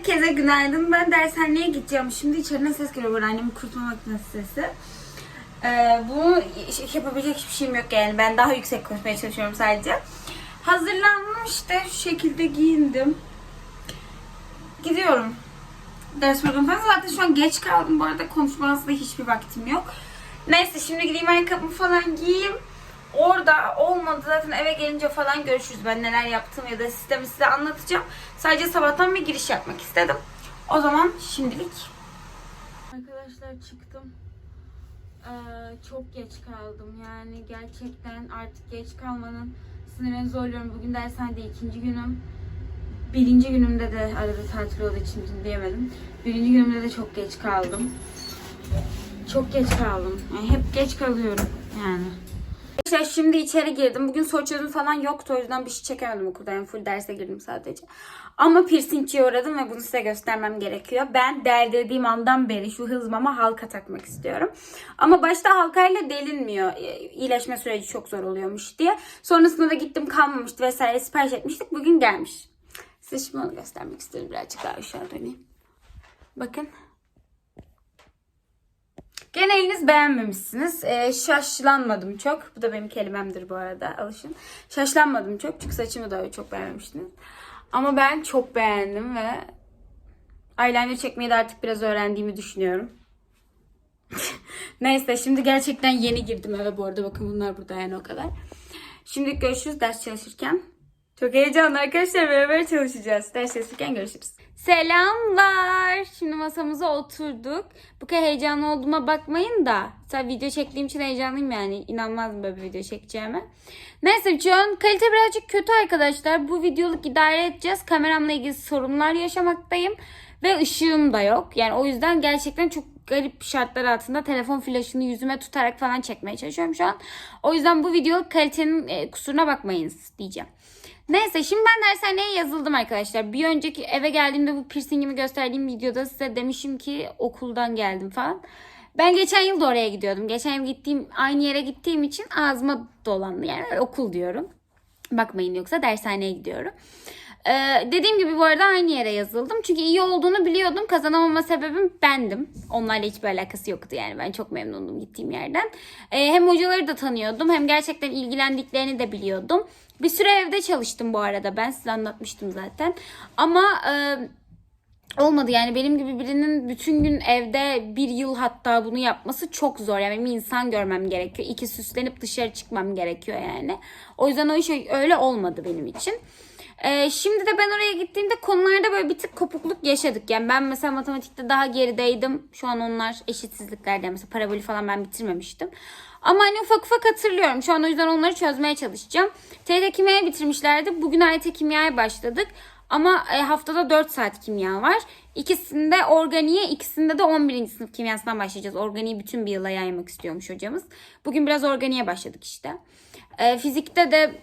Herkese günaydın. Ben dershaneye gideceğim. Şimdi içeriden ses geliyor. Böyle annemin kurutma makinesi sesi. Ee, bunu yapabilecek hiçbir şeyim yok yani. Ben daha yüksek konuşmaya çalışıyorum sadece. Hazırlandım işte. Şu şekilde giyindim. Gidiyorum. Ders programı falan. Zaten şu an geç kaldım. Bu arada konuşma aslında hiçbir vaktim yok. Neyse şimdi gideyim ayakkabımı falan giyeyim. Orada olmadı zaten eve gelince falan görüşürüz. Ben neler yaptım ya da sistemi size anlatacağım. Sadece sabahtan bir giriş yapmak istedim. O zaman şimdilik. Arkadaşlar çıktım. Ee, çok geç kaldım. Yani gerçekten artık geç kalmanın sınırını zorluyorum. Bugün dershanede ikinci günüm. Birinci günümde de arada tatil olduğu için dinleyemedim. Birinci günümde de çok geç kaldım. Çok geç kaldım. Yani hep geç kalıyorum yani. Arkadaşlar şimdi içeri girdim. Bugün soru çözüm falan yoktu. O yüzden bir şey çekemedim okulda. Yani full derse girdim sadece. Ama piercingçiye uğradım ve bunu size göstermem gerekiyor. Ben deldirdiğim andan beri şu hızmama halka takmak istiyorum. Ama başta halkayla delinmiyor. Ee, İyileşme süreci çok zor oluyormuş diye. Sonrasında da gittim kalmamıştı vesaire sipariş etmiştik. Bugün gelmiş. Size şimdi onu göstermek istiyorum. Birazcık daha aşağı döneyim. Bakın. Gene eliniz beğenmemişsiniz. Ee, şaşlanmadım çok. Bu da benim kelimemdir bu arada. Alışın. Şaşlanmadım çok. Çünkü saçımı da çok beğenmemiştiniz. Ama ben çok beğendim ve eyeliner çekmeyi de artık biraz öğrendiğimi düşünüyorum. Neyse şimdi gerçekten yeni girdim eve bu arada. Bakın bunlar burada yani o kadar. Şimdi görüşürüz ders çalışırken. Çok heyecanlı arkadaşlar. Beraber çalışacağız. Ders çalışırken görüşürüz. Selamlar. Şimdi masamıza oturduk. Bu kadar heyecanlı olduğuma bakmayın da. Tabii video çektiğim için heyecanlıyım yani. İnanmazdım böyle bir video çekeceğime. Neyse şu an kalite birazcık kötü arkadaşlar. Bu videoluk idare edeceğiz. Kameramla ilgili sorunlar yaşamaktayım. Ve ışığım da yok. Yani o yüzden gerçekten çok garip şartlar altında telefon flaşını yüzüme tutarak falan çekmeye çalışıyorum şu an. O yüzden bu video kalitenin e, kusuruna bakmayınız diyeceğim. Neyse şimdi ben dershaneye yazıldım arkadaşlar. Bir önceki eve geldiğimde bu piercingimi gösterdiğim videoda size demişim ki okuldan geldim falan. Ben geçen yıl da oraya gidiyordum. Geçen yıl gittiğim aynı yere gittiğim için ağzıma dolandı. Yani okul diyorum. Bakmayın yoksa dershaneye gidiyorum. Ee, dediğim gibi bu arada aynı yere yazıldım. Çünkü iyi olduğunu biliyordum. Kazanamama sebebim bendim. Onlarla hiçbir alakası yoktu yani. Ben çok memnundum gittiğim yerden. Ee, hem hocaları da tanıyordum. Hem gerçekten ilgilendiklerini de biliyordum. Bir süre evde çalıştım bu arada. Ben size anlatmıştım zaten. Ama... E, olmadı yani benim gibi birinin bütün gün evde bir yıl hatta bunu yapması çok zor. Yani benim insan görmem gerekiyor. İki süslenip dışarı çıkmam gerekiyor yani. O yüzden o iş öyle olmadı benim için. Ee, şimdi de ben oraya gittiğimde konularda böyle bir tık kopukluk yaşadık. Yani ben mesela matematikte daha gerideydim. Şu an onlar eşitsizliklerde mesela paraboli falan ben bitirmemiştim. Ama hani ufak ufak hatırlıyorum. Şu an o yüzden onları çözmeye çalışacağım. TRT kimyayı bitirmişlerdi. Bugün AYT kimyaya başladık. Ama e, haftada 4 saat kimya var. İkisinde organiğe, ikisinde de 11. sınıf kimyasından başlayacağız. Organiği bütün bir yıla yaymak istiyormuş hocamız. Bugün biraz organiğe başladık işte. E, fizikte de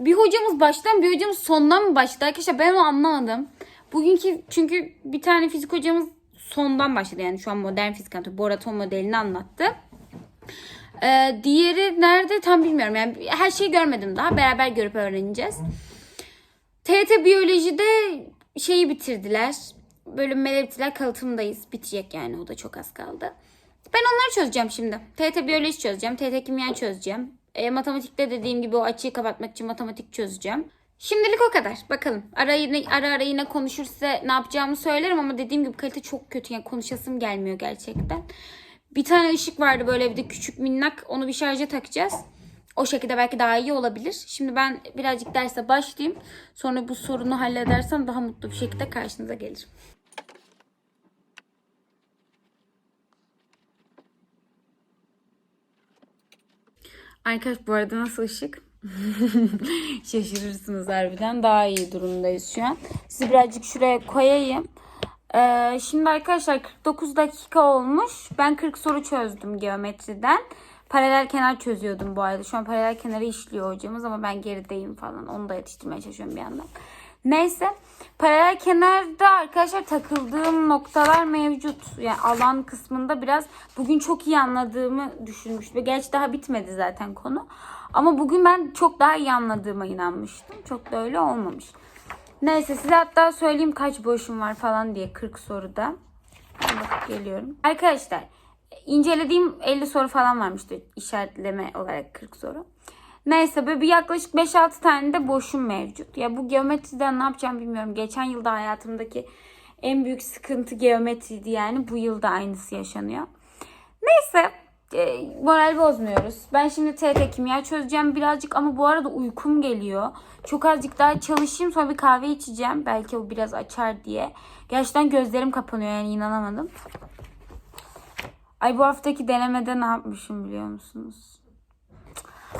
bir hocamız baştan bir hocamız sondan mı başladı? Arkadaşlar ben onu anlamadım. Bugünkü çünkü bir tane fizik hocamız sondan başladı. Yani şu an modern fizik anlatıyor. Boraton modelini anlattı. Ee, diğeri nerede tam bilmiyorum. Yani her şeyi görmedim daha. Beraber görüp öğreneceğiz. TRT Biyoloji'de şeyi bitirdiler. Bölünmeleri bitirdiler. Kalıtımdayız. Bitecek yani. O da çok az kaldı. Ben onları çözeceğim şimdi. TRT Biyoloji çözeceğim. TRT Kimya çözeceğim. E, matematikte dediğim gibi o açıyı kapatmak için matematik çözeceğim. Şimdilik o kadar. Bakalım. Ara, yine, ara ara yine konuşur size ne yapacağımı söylerim ama dediğim gibi kalite çok kötü. Yani konuşasım gelmiyor gerçekten. Bir tane ışık vardı böyle bir de küçük minnak. Onu bir şarja takacağız. O şekilde belki daha iyi olabilir. Şimdi ben birazcık derse başlayayım. Sonra bu sorunu halledersem daha mutlu bir şekilde karşınıza gelirim. Arkadaş bu arada nasıl ışık? Şaşırırsınız harbiden. Daha iyi durumdayız şu an. Sizi birazcık şuraya koyayım. Ee, şimdi arkadaşlar 49 dakika olmuş. Ben 40 soru çözdüm geometriden. Paralel kenar çözüyordum bu arada. Şu an paralel kenarı işliyor hocamız ama ben gerideyim falan. Onu da yetiştirmeye çalışıyorum bir yandan. Neyse. Paralel kenarda arkadaşlar takıldığım noktalar mevcut. Yani alan kısmında biraz bugün çok iyi anladığımı düşünmüştüm. Gerçi daha bitmedi zaten konu. Ama bugün ben çok daha iyi anladığıma inanmıştım. Çok da öyle olmamış. Neyse size hatta söyleyeyim kaç boşum var falan diye 40 soruda. Bakıp geliyorum. Arkadaşlar incelediğim 50 soru falan varmıştı işaretleme olarak 40 soru. Neyse böyle bir yaklaşık 5-6 tane de boşum mevcut. Ya bu geometriden ne yapacağım bilmiyorum. Geçen yılda hayatımdaki en büyük sıkıntı geometriydi yani. Bu yılda aynısı yaşanıyor. Neyse e, moral bozmuyoruz. Ben şimdi TRT kimya çözeceğim birazcık ama bu arada uykum geliyor. Çok azıcık daha çalışayım sonra bir kahve içeceğim. Belki o biraz açar diye. Gerçekten gözlerim kapanıyor yani inanamadım. Ay bu haftaki denemede ne yapmışım biliyor musunuz?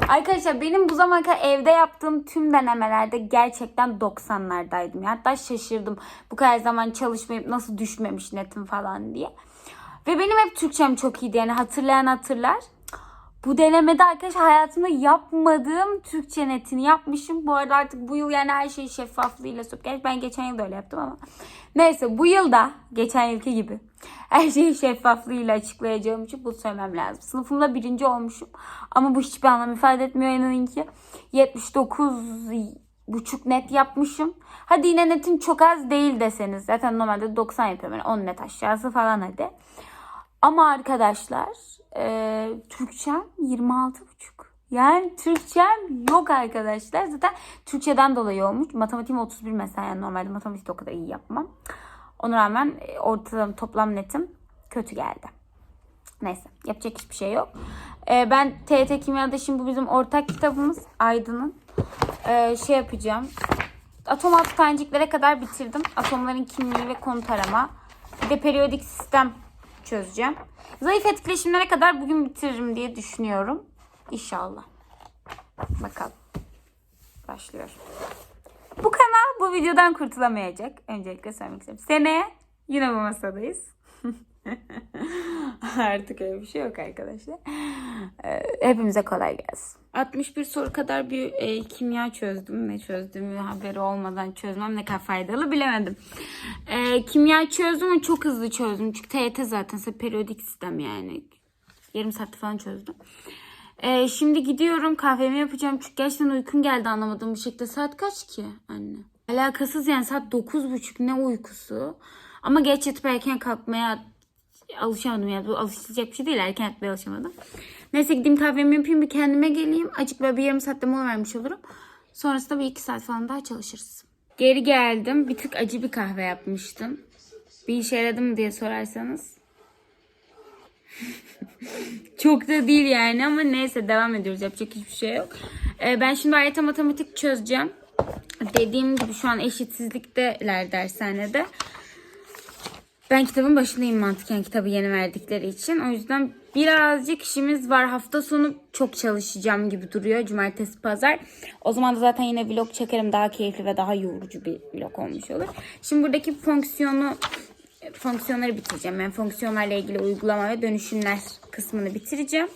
Arkadaşlar benim bu zamana kadar evde yaptığım tüm denemelerde gerçekten 90'lardaydım. ya. Hatta şaşırdım bu kadar zaman çalışmayıp nasıl düşmemiş netim falan diye. Ve benim hep Türkçem çok iyiydi yani hatırlayan hatırlar. Bu denemede arkadaşlar hayatımda yapmadığım Türkçe netini yapmışım. Bu arada artık bu yıl yani her şeyi şeffaflığıyla. Gerçi ben geçen yıl da öyle yaptım ama. Neyse bu yılda geçen yılki gibi her şeyi şeffaflığıyla açıklayacağım için bunu söylemem lazım. Sınıfımda birinci olmuşum. Ama bu hiçbir anlam ifade etmiyor inanın ki. 79 buçuk net yapmışım. Hadi yine netim çok az değil deseniz. Zaten normalde 90 yapıyorum. Yani 10 net aşağısı falan hadi. Ama arkadaşlar e, Türkçem 26 buçuk. Yani Türkçem yok arkadaşlar. Zaten Türkçeden dolayı olmuş. Matematiğim 31 mesela. Yani normalde matematikte o kadar iyi yapmam. Ona rağmen e, ortalama toplam netim kötü geldi. Neyse yapacak hiçbir şey yok. E, ben TET Kimya'da şimdi bu bizim ortak kitabımız Aydın'ın. E, şey yapacağım. Atom altı taneciklere kadar bitirdim. Atomların kimliği ve konut arama. Bir de periyodik sistem çözeceğim. Zayıf etkileşimlere kadar bugün bitiririm diye düşünüyorum. İnşallah. Bakalım. Başlıyorum. Bu kanal bu videodan kurtulamayacak. Öncelikle söylemek istiyorum. Seneye yine bu masadayız. Artık öyle bir şey yok arkadaşlar. Ee, hepimize kolay gelsin. 61 soru kadar bir e, kimya çözdüm. Ne çözdüğümü haberi olmadan çözmem ne kadar faydalı bilemedim. E, kimya çözdüm ama çok hızlı çözdüm. Çünkü TYT zaten ise periyodik sistem yani. Yarım saatte falan çözdüm. E, şimdi gidiyorum kahvemi yapacağım. Çünkü gerçekten uykum geldi anlamadığım bir şekilde. Saat kaç ki anne? Alakasız yani saat 9.30 ne uykusu. Ama geç yatıp erken kalkmaya alışamadım ya. Bu alışılacak bir şey değil. Erken yatmaya alışamadım. Neyse gideyim kahvemi yapayım bir kendime geleyim. Acık böyle bir yarım saatte mola vermiş olurum. Sonrasında bir iki saat falan daha çalışırız. Geri geldim. Bir tık acı bir kahve yapmıştım. Bir işe yaradı mı diye sorarsanız. Çok da değil yani ama neyse devam ediyoruz. Yapacak hiçbir şey yok. Ee, ben şimdi AYT matematik çözeceğim. Dediğim gibi şu an eşitsizlikteler dershanede. Ben kitabın başındayım mantıken kitabı yeni verdikleri için. O yüzden birazcık işimiz var. Hafta sonu çok çalışacağım gibi duruyor. Cumartesi, pazar. O zaman da zaten yine vlog çekerim. Daha keyifli ve daha yorucu bir vlog olmuş olur. Şimdi buradaki fonksiyonu fonksiyonları bitireceğim. Yani fonksiyonlarla ilgili uygulama ve dönüşümler kısmını bitireceğim.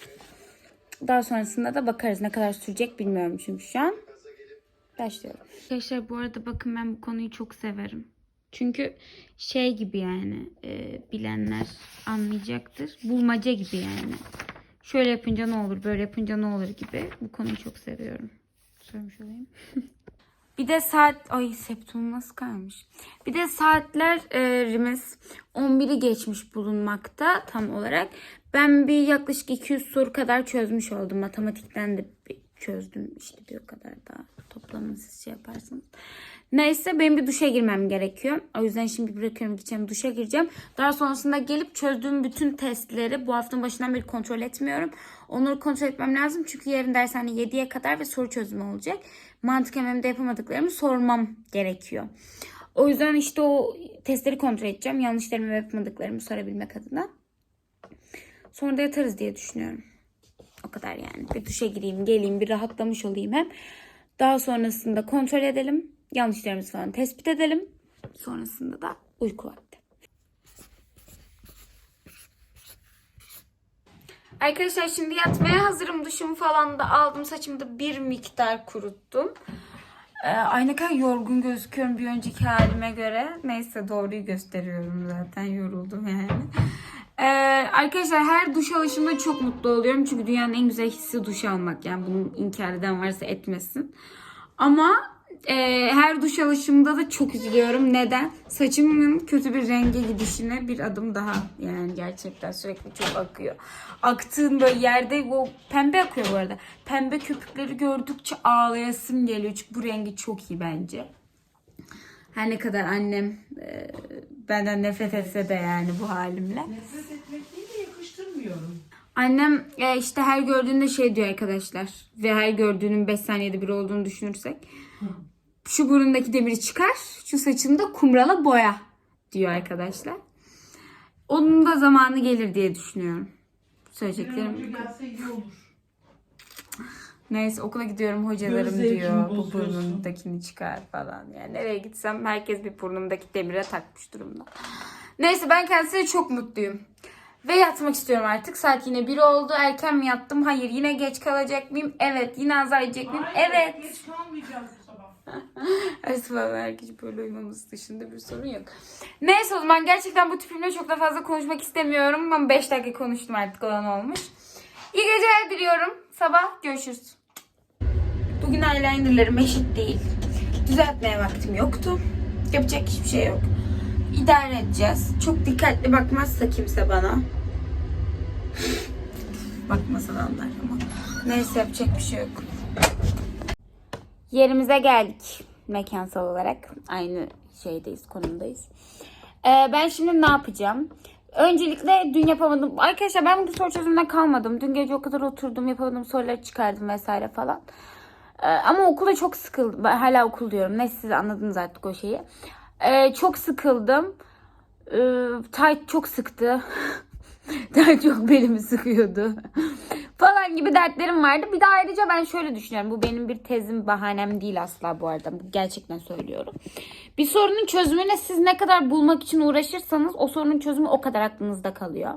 Daha sonrasında da bakarız. Ne kadar sürecek bilmiyorum çünkü şu an. Başlıyorum. Arkadaşlar bu arada bakın ben bu konuyu çok severim. Çünkü şey gibi yani e, bilenler anlayacaktır. Bulmaca gibi yani. Şöyle yapınca ne olur, böyle yapınca ne olur gibi. Bu konuyu çok seviyorum. Söylemiş olayım. Bir de saat ay septum nasıl kalmış? Bir de saatlerimiz 11'i geçmiş bulunmakta tam olarak. Ben bir yaklaşık 200 soru kadar çözmüş oldum. Matematikten de çözdüm işte bir o kadar daha toplamını siz şey yaparsınız. Neyse benim bir duşa girmem gerekiyor. O yüzden şimdi bırakıyorum gideceğim duşa gireceğim. Daha sonrasında gelip çözdüğüm bütün testleri bu haftanın başından beri kontrol etmiyorum. Onları kontrol etmem lazım. Çünkü yarın dershane 7'ye kadar ve soru çözümü olacak. Mantık ememde yapamadıklarımı sormam gerekiyor. O yüzden işte o testleri kontrol edeceğim. Yanlışlarımı ve yapamadıklarımı sorabilmek adına. Sonra da yatarız diye düşünüyorum. O kadar yani. Bir duşa gireyim, geleyim, bir rahatlamış olayım hem. Daha sonrasında kontrol edelim. Yanlışlarımızı falan tespit edelim. Sonrasında da uyku vakti. Arkadaşlar şimdi yatmaya hazırım. Duşumu falan da aldım. Saçımı da bir miktar kuruttum. Ee, ay kadar yorgun gözüküyorum bir önceki halime göre. Neyse doğruyu gösteriyorum zaten. Yoruldum yani. Ee, arkadaşlar her duş alışımda çok mutlu oluyorum. Çünkü dünyanın en güzel hissi duş almak. Yani bunu inkar eden varsa etmesin. Ama e, her duş alışımda da çok üzülüyorum. Neden? Saçımın kötü bir renge gidişine bir adım daha. Yani gerçekten sürekli çok akıyor. Aktığın böyle yerde o pembe akıyor bu arada. Pembe köpükleri gördükçe ağlayasım geliyor. Çünkü bu rengi çok iyi bence. Her ne kadar annem e, benden nefret etse de yani bu halimle. Nefret etmek değil de yakıştırmıyorum. Annem e, işte her gördüğünde şey diyor arkadaşlar. Ve her gördüğünün 5 saniyede bir olduğunu düşünürsek. Şu burundaki demiri çıkar. Şu saçını da kumrala boya diyor arkadaşlar. Onun da zamanı gelir diye düşünüyorum. Bir Söyleyeceklerim. iyi olur. Neyse okula gidiyorum hocalarım Göz diyor. Bu bozuyorsun. burnundakini çıkar falan. Yani nereye gitsem herkes bir burnumdaki demire takmış durumda. Neyse ben kendisiyle çok mutluyum. Ve yatmak istiyorum artık. Saat yine 1 oldu. Erken mi yattım? Hayır. Yine geç kalacak mıyım? Evet. Yine azar yiyecek miyim? Hayır, Evet. Geç kalmayacağız bu sabah. Her sabah herkes böyle uyumamız dışında bir sorun yok. Neyse o zaman gerçekten bu tipimle çok da fazla konuşmak istemiyorum. Ben 5 dakika konuştum artık olan olmuş. İyi geceler diliyorum. Sabah görüşürüz. Bugün eyelinerlerim eşit değil. Düzeltmeye vaktim yoktu. Yapacak hiçbir şey yok. İdare edeceğiz. Çok dikkatli bakmazsa kimse bana. Bakmasa anlar ama. Neyse yapacak bir şey yok. Yerimize geldik mekansal olarak. Aynı şeydeyiz, konumdayız. Ee, ben şimdi ne yapacağım? Öncelikle dün yapamadım. Arkadaşlar ben bugün soru çözümünden kalmadım. Dün gece o kadar oturdum, yapamadığım soruları çıkardım vesaire falan. Ee, ama okulda çok sıkıldım. Ben hala okul diyorum. Neyse siz anladınız artık o şeyi. Ee, çok sıkıldım. Ee, tight çok sıktı. tight çok belimi sıkıyordu. falan gibi dertlerim vardı. Bir de ayrıca ben şöyle düşünüyorum. Bu benim bir tezim, bahanem değil asla bu arada. Gerçekten söylüyorum. Bir sorunun çözümüne siz ne kadar bulmak için uğraşırsanız o sorunun çözümü o kadar aklınızda kalıyor.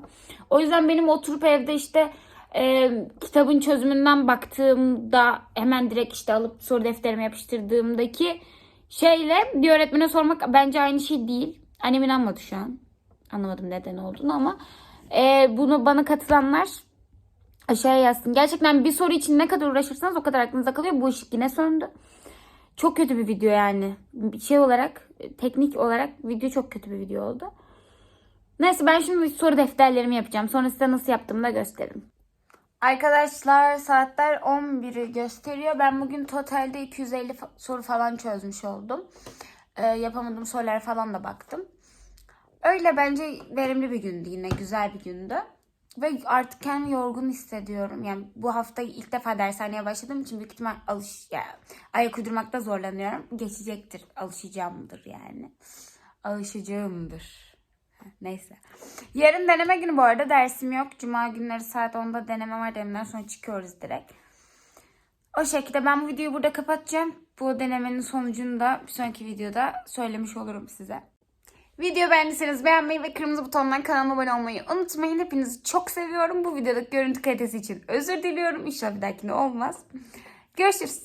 O yüzden benim oturup evde işte e, kitabın çözümünden baktığımda hemen direkt işte alıp soru defterime yapıştırdığımdaki şeyle bir öğretmene sormak bence aynı şey değil. Annem inanmadı şu an. Anlamadım neden olduğunu ama e, bunu bana katılanlar aşağıya yazsın. Gerçekten bir soru için ne kadar uğraşırsanız o kadar aklınızda kalıyor. Bu ışık yine söndü. Çok kötü bir video yani. Bir Şey olarak, teknik olarak video çok kötü bir video oldu. Neyse ben şimdi soru defterlerimi yapacağım. Sonra size nasıl yaptığımı da gösteririm. Arkadaşlar saatler 11'i gösteriyor. Ben bugün totalde 250 fa- soru falan çözmüş oldum. Ee, yapamadığım sorulara falan da baktım. Öyle bence verimli bir gündü yine. Güzel bir gündü. Ve artık kendimi yorgun hissediyorum. Yani bu hafta ilk defa dershaneye başladığım için büyük ihtimal alış, ya, ayak uydurmakta zorlanıyorum. Geçecektir. Alışacağımdır yani. Alışacağımdır. Neyse. Yarın deneme günü bu arada dersim yok. Cuma günleri saat 10'da deneme var. Denemeden sonra çıkıyoruz direkt. O şekilde ben bu videoyu burada kapatacağım. Bu denemenin sonucunu da bir sonraki videoda söylemiş olurum size. Video beğendiyseniz beğenmeyi ve kırmızı butondan kanalıma abone olmayı unutmayın. Hepinizi çok seviyorum. Bu videodaki görüntü kalitesi için özür diliyorum. İnşallah bir dahakinde olmaz. Görüşürüz.